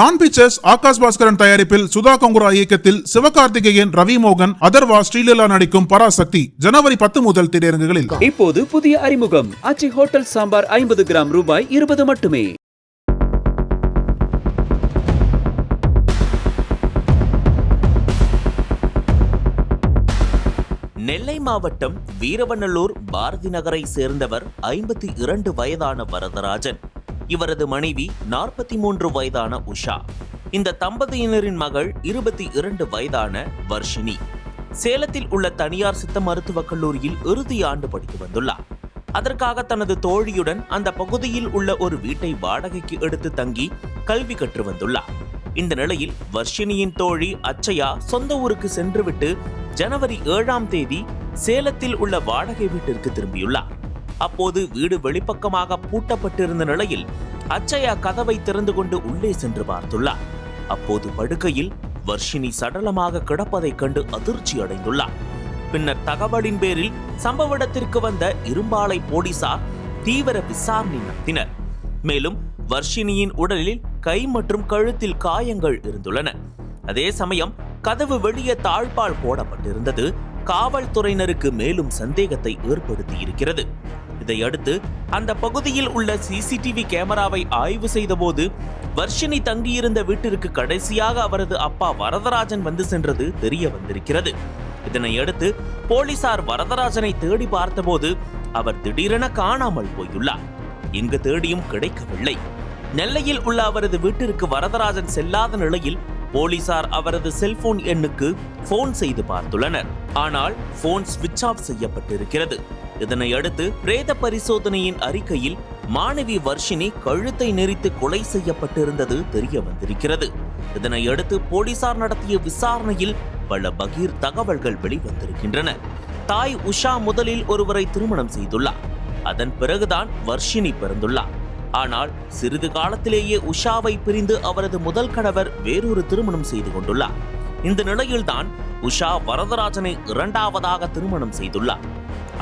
Don pictures Akash Bhaskaran தயாரிப்பில் சுதா கொங்குரா இயக்கத்தில் சிவகார்த்திகேயன் ரவி மோகன் அதர்வா ஸ்ரீலீலா நடிக்கும் பராசக்தி ஜனவரி பத்து முதல் திரையரங்குகளில். இப்போது புதிய அறிமுகம். அச்சி ஹோட்டல் சாம்பார் ஐம்பது கிராம் ரூபாய் இருபது மட்டுமே. நெல்லை மாவட்டம் வீரவநல்லூர் பாரதி நகரை சேர்ந்தவர் ஐம்பத்தி இரண்டு வயதான வரதராஜன். இவரது மனைவி நாற்பத்தி மூன்று வயதான உஷா. இந்த தம்பதியினரின் மகள் இருபத்தி இரண்டு வயதான வர்ஷினி. சேலத்தில் உள்ள தனியார் சித்த மருத்துவக் கல்லூரியில் இறுதி ஆண்டு படித்து வந்துள்ளார். அதற்காக தனது தோழியுடன் அந்த பகுதியில் உள்ள ஒரு வீட்டை வாடகைக்கு எடுத்து தங்கி கல்வி கற்று வந்துள்ளார். இந்த நிலையில் வர்ஷினியின் தோழி அச்சயா சொந்த ஊருக்கு சென்றுவிட்டு ஜனவரி ஏழாம் தேதி சேலத்தில் உள்ள வாடகை வீட்டிற்கு திரும்பியுள்ளார். அப்போது வீடு வெளிப்பக்கமாக பூட்டப்பட்டிருந்த நிலையில் அச்சயா கதவை திறந்து கொண்டு உள்ளே சென்று பார்த்துள்ளார். அப்போது படுக்கையில் வர்ஷினி சடலமாக கிடப்பதைக் கண்டு அதிர்ச்சி அடைந்துள்ளார். பின்னர் தகவலின் பேரில் சம்பவ இடத்திற்கு வந்த இரும்பாலை போலீசார் தீவிர விசாரணை நடத்தினர். மேலும் வர்ஷினியின் உடலில் கை மற்றும் கழுத்தில் காயங்கள் இருந்துள்ளன. அதே சமயம் கதவு வெளியே தாழ்பால் போடப்பட்டிருந்தது. காவல்துறையினருக்கு மேலும் சந்தேகத்தை ஏற்படுத்தி இருக்கிறது இதையடுத்து அந்த பகுதியில் உள்ள சிசிடிவி கேமராவை ஆய்வு செய்தபோது வர்ஷினி தங்கியிருந்த வீட்டிற்கு கடைசியாக அவரது அப்பா வரதராஜன் வந்து சென்றது தெரிய வந்திருக்கிறது. இதனையடுத்து போலீசார் வரதராஜனை தேடி பார்த்தபோது அவர் திடீரென காணாமல் போயுள்ளார். எங்கு தேடியும் கிடைக்கவில்லை. நெல்லையில் உள்ள அவரது வீட்டிற்கு வரதராஜன் செல்லாத நிலையில் போலீசார் அவரது செல்போன் எண்ணுக்கு போன் செய்து பார்த்துள்ளனர். ஆனால் போன் ஸ்விட்ச் ஆஃப் செய்யப்பட்டிருக்கிறது. இதனை அடுத்து பிரேத பரிசோதனையின் அறிக்கையில் மாணவி வர்ஷினி கழுத்தை நெரித்து கொலை செய்யப்பட்டிருந்தது தெரிய வந்திருக்கிறது இதனை அடுத்து போலீசார் நடத்திய விசாரணையில் பல பகீர் தகவல்கள் வெளிவந்திருக்கின்றன. தாய் உஷா முதலில் ஒருவரை திருமணம் செய்துள்ளார். அதன் பிறகுதான் வர்ஷினி பிறந்துள்ளார். ஆனால் சிறிது காலத்திலேயே உஷாவை பிரிந்து அவரது முதல் கணவர் வேறொரு திருமணம் செய்து கொண்டுள்ளார். இந்த நிலையில்தான் உஷா வரதராஜனை இரண்டாவதாக திருமணம் செய்துள்ளார்.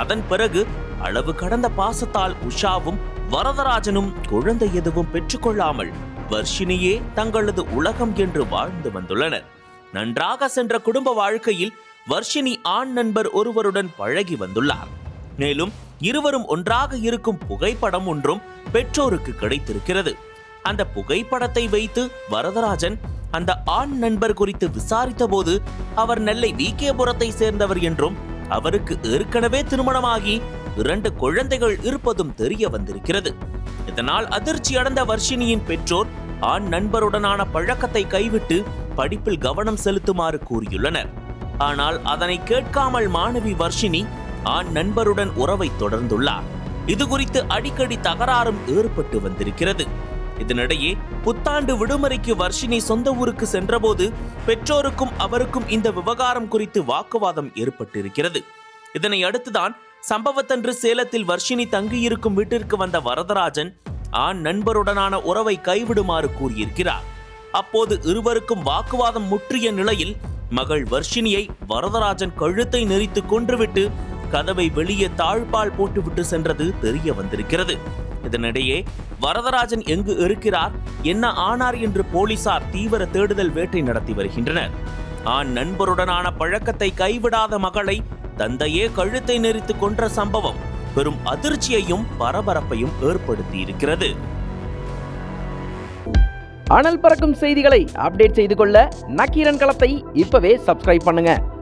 அதன் பிறகு அளவு கடந்த பாசத்தால் உஷாவும் வரதராஜனும் குழந்தை எதுவும் பெற்றுக்கொள்ளாமல் வர்ஷினியே தங்களது உலகம் என்று வாழ்ந்து வந்துள்ளனர். நன்றாக சென்ற குடும்ப வாழ்க்கையில் வர்ஷினி ஆண் நண்பர் ஒருவருடன் பழகி வந்துள்ளார். மேலும் இருவரும் ஒன்றாக இருக்கும் புகைப்படம் ஒன்றும் பெற்றோருக்கு கிடைத்திருக்கிறது. அந்த புகைப்படத்தை வைத்து வரதராஜன் அந்த ஆண் நண்பர் குறித்து விசாரித்த போது அவர் நெல்லை விகேபுரத்தை சேர்ந்தவர் என்றும் அவருக்கு ஏற்கனவே திருமணமாகி இரண்டு குழந்தைகள் இருப்பதும் தெரிய வந்திருக்கிறது. இதனால் அதிர்ச்சி அடைந்த வர்ஷினியின் பெற்றோர் ஆண் நண்பருடனான பழக்கத்தை கைவிட்டு படிப்பில் கவனம் செலுத்துமாறு கூறியுள்ளனர். ஆனால் அதனை கேட்காமல் மாணவி வர்ஷினி ஆண் நண்பருடன் உறவை தொடர்ந்துள்ளார். இது குறித்து அடிக்கடி தகராறும் ஏற்பட்டு வந்திருக்கிறது. இதனிடையே புத்தாண்டு விடுமுறைக்கு வர்ஷினி சொந்த ஊருக்கு சென்றபோது பெற்றோருக்கும் அவருக்கும் இந்த விவகாரம் குறித்து வாக்குவாதம் ஏற்பட்டிருக்கிறது. இதனை அடுத்துதான் சம்பவத்தன்று சேலத்தில் வர்ஷினி தங்கியிருக்கும் வீட்டிற்கு வந்த வரதராஜன் ஆண் நண்பருடனான உறவை கைவிடுமாறு கூறியிருக்கிறார். அப்போது இருவருக்கும் வாக்குவாதம் முற்றிய நிலையில் மகள் வர்ஷினியை வரதராஜன் கழுத்தை நெரித்து கொன்றுவிட்டு கதவை வெளியே தாழ்பால் போட்டுவிட்டு சென்றது தெரிய வந்திருக்கிறது. இதனிடையே வரதராஜன் எங்கு இருக்கிறார் என்ன ஆனார் என்று போலீசார் தீவிர தேடுதல் வேட்டை நடத்தி வருகின்றனர். ஆண் நண்பருடனான பழக்கத்தை கைவிடாத மகளை தந்தையே கழுத்தை நெறித்து கொன்ற சம்பவம் பெரும் அதிர்ச்சியையும் பரபரப்பையும் ஏற்படுத்தி இருக்கிறது அனல் பறக்கும் செய்திகளை அப்டேட் செய்து கொள்ள நக்கீரன் களத்தை இப்பவே சப்ஸ்கிரைப் பண்ணுங்க.